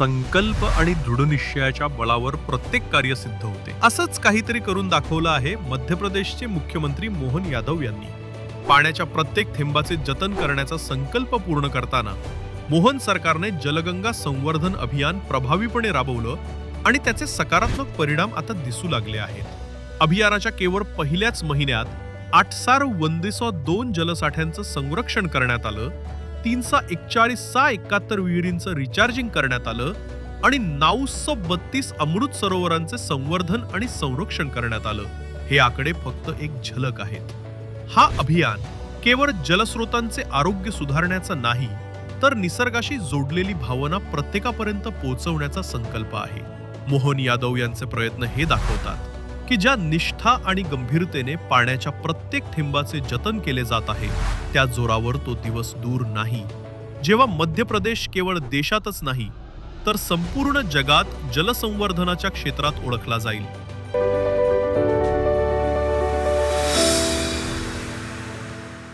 संकल्प आणि दृढनिश्चयाच्या बळावर प्रत्येक कार्य सिद्ध होते. असंच काहीतरी करून दाखवलं आहे मध्य प्रदेशचे मुख्यमंत्री मोहन यादव यांनी. पाण्याच्या प्रत्येक थेंबाचे जतन करण्याचा संकल्प पूर्ण करताना मोहन सरकारने जलगंगा संवर्धन अभियान प्रभावीपणे राबवलं आणि त्याचे सकारात्मक परिणाम आता दिसू लागले आहेत. अभियानाच्या केवळ पहिल्याच महिन्यात आठसार वंदेसो दोन जलसाठ्यांचं संरक्षण करण्यात आलं तीनशे एकचाळीस सहा एकाहत्तर विहिरींचं रिचार्जिंग करण्यात आलं आणि नऊशे बत्तीस अमृत सरोवरांचे संवर्धन आणि संरक्षण करण्यात आलं. हे आकडे फक्त एक झलक आहेत. हा अभियान केवळ जलस्रोतांचे आरोग्य सुधारण्याचा नाही तर निसर्गाशी जोडलेली भावना प्रत्येकापर्यंत पोहोचवण्याचा संकल्प आहे. मोहन यादव यांचे प्रयत्न हे दाखवतात. की ज्या निष्ठा आणि गंभीरतेने पाण्याच्या प्रत्येक थेंबाचे जतन केले जात आहे त्या जोरावर तो दिवस दूर नाही. जेव्हा मध्य प्रदेश केवळ देशातच नाही तर संपूर्ण जगात जलसंवर्धनाच्या क्षेत्रात ओळखला जाईल.